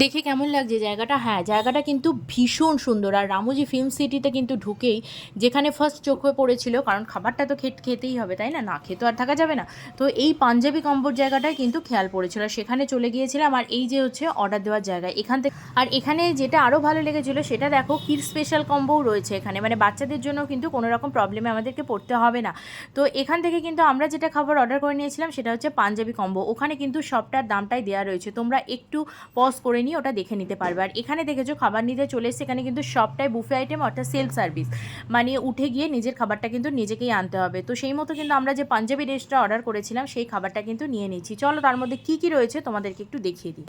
দেখে কেমন লাগছে? জায়গাটা হ্যাঁ জায়গাটা কিন্তু ভীষণ সুন্দর। আর রামুজি ফিল্ম সিটিতে কিন্তু ঢুকেই যেখানে ফার্স্ট চোখ পড়েছিল, কারণ খাবারটা তো খেত খেতেই হবে, তাই না? না খেতে আর থাকা যাবে না। তো এই পাঞ্জাবি কম্বোর জায়গাটায় কিন্তু খেয়াল পড়েছিল। আর সেখানে চলে গিয়েছিলাম, আর এই যে হচ্ছে অর্ডার দেওয়ার জায়গা, এখান থেকে। আর এখানে যেটা আরও ভালো লেগেছিল, সেটা দেখো, কির স্পেশাল কম্বোও রয়েছে এখানে। মানে বাচ্চাদের জন্য কিন্তু কোনো রকম প্রবলেমে আমাদেরকে পড়তে হবে না। তো এখান থেকে কিন্তু আমরা যেটা খাবার অর্ডার করে নিয়েছিলাম, সেটা হচ্ছে পাঞ্জাবি কম্বো ওখানে কিন্তু সবটার দামটাই দেওয়া রয়েছে। তোমরা একটু পজ করে নিয়ে ওটা দেখে নিতে পারবে। আর এখানে দেখেছ, খাবার নিতে চলে এসছে, এখানে কিন্তু সবটাই বুফে আইটেম অর্থাৎ সেলফ সার্ভিস মানে উঠে গিয়ে নিজের খাবারটা কিন্তু নিজেকেই আনতে হবে। তো সেই মতো কিন্তু আমরা যে পাঞ্জাবি ডিশটা অর্ডার করেছিলাম, সেই খাবারটা কিন্তু নিয়ে নিচ্ছি। চলো তার মধ্যে কী কী রয়েছে তোমাদেরকে একটু দেখিয়ে দিই।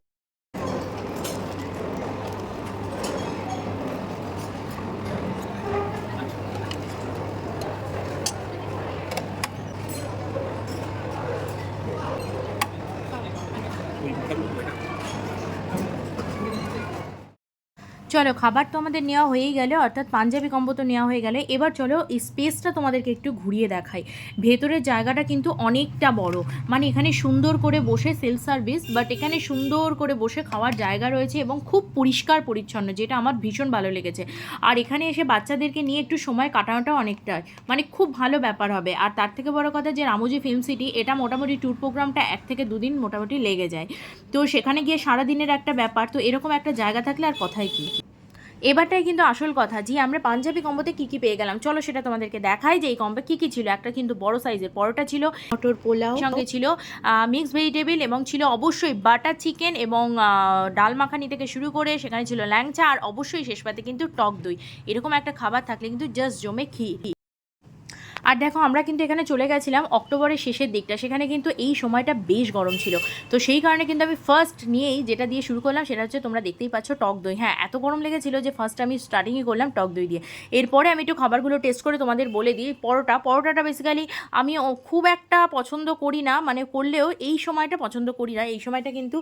চলো, খাবার তো আমাদের নেওয়া হয়েই গেল, অর্থাৎ পাঞ্জাবি কম্বো তো নেওয়া হয়ে গেলে, এবার চলো এই স্পেসটা তোমাদেরকে একটু ঘুরিয়ে দেখাই। ভেতরের জায়গাটা কিন্তু অনেকটা বড়। মানে এখানে সুন্দর করে বসে সেলফ সার্ভিস বাট এখানে সুন্দর করে বসে খাওয়ার জায়গা রয়েছে এবং খুব পরিষ্কার পরিচ্ছন্ন, যেটা আমার ভীষণ ভালো লেগেছে। আর এখানে এসে বাচ্চাদেরকে নিয়ে একটু সময় কাটানোটা অনেকটা মানে খুব ভালো ব্যাপার হবে। আর তার থেকে বড় কথা যে রামোজি ফিল্ম সিটি এটা মোটামুটি ট্যুর প্রোগ্রামটা এক থেকে দুদিন মোটামুটি লেগে যায়। তো সেখানে গিয়ে সারাদিনের একটা ব্যাপার, তো এরকম একটা জায়গা থাকলে আর কথাই কি? এবারটাই কিন্তু আসল কথা। যে আমরা পাঞ্জাবি কম্বোতে কী কী পেয়ে গেলাম? চলো সেটা তোমাদেরকে দেখাই যে এই কম্বে কী কী ছিল। একটা কিন্তু বড় সাইজের পরোটা ছিল মটর পোলাও। সঙ্গে ছিল মিক্স ভেজিটেবিল এবং ছিল অবশ্যই বাটার চিকেন এবং ডাল মাখানি থেকে শুরু করে সেখানে ছিল ল্যাংচা আর অবশ্যই শেষ পাতে কিন্তু টক দই। এরকম একটা খাবার থাকলে কিন্তু জাস্ট জমে ক্ষীর। আর দেখো, আমরা কিন্তু এখানে চলে গেছিলাম অক্টোবরের শেষের দিকটা। সেখানে কিন্তু এই সময়টা বেশ গরম ছিল। তো সেই কারণে কিন্তু আমি ফার্স্ট নিয়েই যেটা দিয়ে শুরু করলাম, সেটা হচ্ছে তোমরা দেখতেই পাচ্ছ টক দই। হ্যাঁ এত গরম লেগেছিল যে ফার্স্ট আমি স্টার্টিংই করলাম টক দই দিয়ে। এরপরে আমি একটু খাবারগুলো টেস্ট করে তোমাদের বলে দিই। পরোটা, পরোটাটা বেসিক্যালি আমি খুব একটা পছন্দ করি না মানে করলেও এই সময়টা পছন্দ করি না। এই সময়টা কিন্তু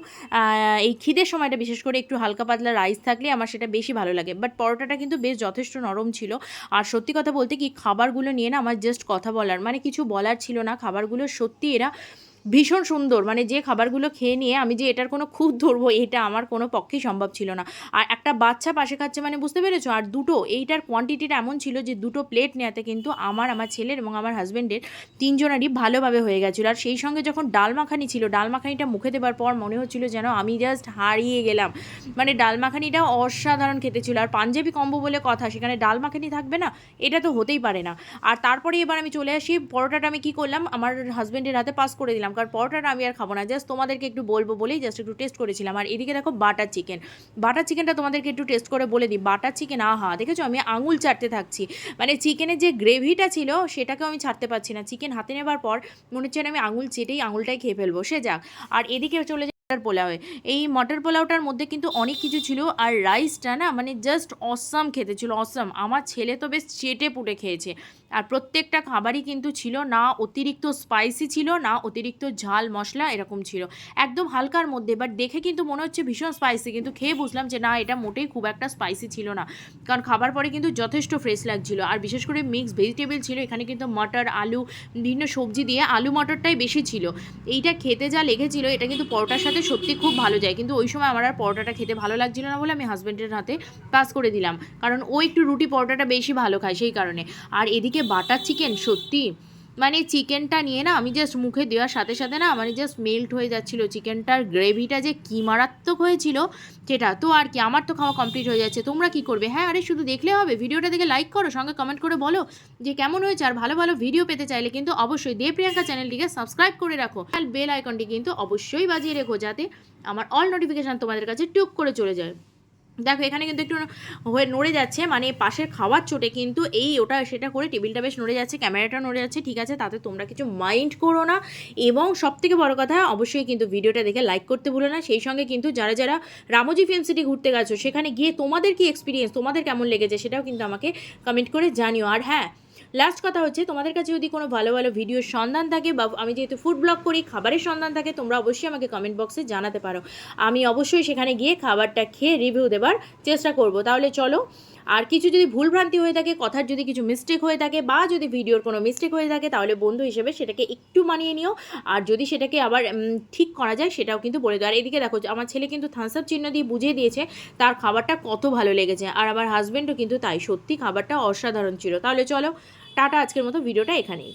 এই খিদের সময়টা, বিশেষ করে একটু হালকা পাতলা রাইস থাকলে আমার সেটা বেশি ভালো লাগে। বাট পরোটাটা কিন্তু বেশ যথেষ্ট নরম ছিল। আর সত্যি কথা বলতে কি, খাবারগুলো নিয়ে না আমার জাস্ট কথা বলার মানে কিছু বলার ছিল না খাবারগুলো সত্যি এরা ভীষণ সুন্দর। মানে যে খাবারগুলো খেয়ে নিয়ে আমি যে এটার কোনো খুঁত ধরবো, এটা আমার কোনো পক্ষেই সম্ভব ছিল না। আর একটা বাচ্চা পাশে খাচ্ছে মানে বুঝতে পেরেছ? আর দুটো, এইটার কোয়ান্টিটিটা এমন ছিল যে দুটো প্লেট নেওয়াতে কিন্তু আমার আমার ছেলের এবং আমার হাজব্যান্ডের তিনজনেরই ভালোভাবে হয়ে গেছিল। আর সেই সঙ্গে যখন ডাল মাখানি ছিল, ডাল মাখানিটা মুখে দেবার পর মনে হচ্ছিল যেন আমি জাস্ট হারিয়ে গেলাম। মানে ডাল মাখানিটা অসাধারণ খেতে ছিল। আর পাঞ্জাবি কম্বো বলে কথা, সেখানে ডাল মাখানি থাকবে না? এটা তো হতেই পারে না। আর তারপরে এবার আমি চলে আসি, পরোটাটা আমি কী করলাম, আমার হাজব্যান্ডের হাতে পাস করে দিলাম। কারণ পরোটাটা আমি আর খাব না। জাস্ট তোমাদেরকে একটু বলব বলেই জাস্ট একটু টেস্ট করেছিলাম। আর এদিকে দেখো বাটার চিকেন বাটার চিকেনটা তোমাদেরকে একটু টেস্ট করে বলে দিই। বাটার চিকেন আহা! দেখেছ? আমি আঙুল চাটতে থাকছি। মানে চিকেনের যে গ্রেভিটা ছিল, সেটাকেও আমি ছাড়তে পারছি না। চিকেন হাতে নেবার পর মনে হচ্ছে আমি আঙুল চেটেই আঙুলটাই খেয়ে ফেলব। সে যাক। আর এদিকে চলে মটর পোলাও এই মটর পোলাওটার মধ্যে কিন্তু অনেক কিছু ছিল আর রাইসটা না মানে জাস্ট অসাম খেতে ছিল অসাম আমার ছেলে তো বেশ চেটে পুটে খেয়েছে। আর প্রত্যেকটা খাবারই কিন্তু ছিল, না অতিরিক্ত স্পাইসি ছিল, না অতিরিক্ত ঝাল মশলা এরকম ছিল। একদম হালকার মধ্যে বাট দেখে কিন্তু মনে হচ্ছে ভীষণ স্পাইসি কিন্তু খেয়ে বুঝলাম যে না, এটা মোটেই খুব একটা স্পাইসি ছিল না। কারণ খাবার পরে কিন্তু যথেষ্ট ফ্রেশ লাগছিল। আর বিশেষ করে মিক্স ভেজিটেবল ছিল, এখানে কিন্তু মটর, আলু, বিভিন্ন সবজি দিয়ে আলু মটরটাই বেশি ছিল। এইটা খেতে যা লেগেছিল, এটা কিন্তু পরোটার সাথে সত্যি খুব ভালো যায়। কিন্তু ওই সময় আমার আর পরোটাটা খেতে ভালো লাগছিল না বলে আমি হাজব্যান্ডের হাতে পাস করে দিলাম। কারণ ও একটু রুটি পরোটাটা বেশি ভালো খায় সেই কারণে। আর এদিকে বাটার চিকেন সত্যি মানে চিকেনটা নিয়ে না আমি জাস্ট মুখে দেওয়ার সাথে সাথে না মানে জাস্ট মেল্ট হয়ে যাচ্ছিল। চিকেনটার গ্রেভিটা যে কী মারাত্মক হয়েছিল সেটা। তো আর কি, আমার তো খাওয়া কমপ্লিট হয়ে যাচ্ছে। তোমরা কি করবে? হ্যাঁ আরে শুধু দেখলে হবে। ভিডিওটা দেখে লাইক করো, সঙ্গে কমেন্ট করে বলো যে কেমন হয়েছে আর ভালো ভালো ভিডিও পেতে চাইলে কিন্তু অবশ্যই দেব প্রিয়াঙ্কা চ্যানেলটিকে সাবস্ক্রাইব করে রাখো। আর বেল আইকনটি কিন্তু অবশ্যই বাজিয়ে রেখো যাতে আমার অল নোটিফিকেশান তোমাদের কাছে টুক করে চলে যায়। দেখো, এখানে কিন্তু একটু হয়ে নড়ে যাচ্ছে মানে পাশের খাওয়ার চোটে কিন্তু এই ওটা সেটা করে টেবিলটা বেশ নড়ে যাচ্ছে, ক্যামেরাটা নড়ে যাচ্ছে, ঠিক আছে? তাতে তোমরা কিছু মাইন্ড করো না। এবং সব থেকে বড় কথা, অবশ্যই কিন্তু ভিডিওটা দেখে লাইক করতে ভুলো না। সেই সঙ্গে কিন্তু যারা যারা রামোজি ফিল্ম সিটি ঘুরতে গেছো, সেখানে গিয়ে তোমাদের কি এক্সপিরিয়েন্স তোমাদের কেমন লেগেছে সেটাও কিন্তু আমাকে কমেন্ট করে জানিও। আর হ্যাঁ লাস্ট কথা হচ্ছে, তোমাদের কাছে যদি কোনো ভালো ভালো ভিডিওর সন্ধান থাকে বা আমি যেহেতু ফুড ব্লগ করি, খাবারের সন্ধান থাকে, তোমরা অবশ্যই আমাকে কমেন্ট বক্সে জানাতে পারো। আমি অবশ্যই সেখানে গিয়ে খাবারটা খেয়ে রিভিউ দেবার চেষ্টা করব। তাহলে চলো, আর কিছু যদি ভুলভ্রান্তি হয়ে থাকে, কথার যদি কিছু মিস্টেক হয়ে থাকে, বা যদি ভিডিওর কোনো মিস্টেক হয়ে থাকে, তাহলে বন্ধু হিসেবে সেটাকে একটু মানিয়ে নিও। আর যদি সেটাকে আবার ঠিক করা যায়, সেটাও কিন্তু বলে দেয় আর এদিকে দেখো, আমার ছেলে কিন্তু থামস আপ চিহ্ন দিয়ে বুঝিয়ে দিয়েছে, তার খাবারটা কত ভালো লেগেছে। আর আমার হাজব্যান্ডও কিন্তু তাই। সত্যি খাবারটা অসাধারণ ছিল। তাহলে চলো টাটা আজকের মতো ভিডিওটা এখানেই।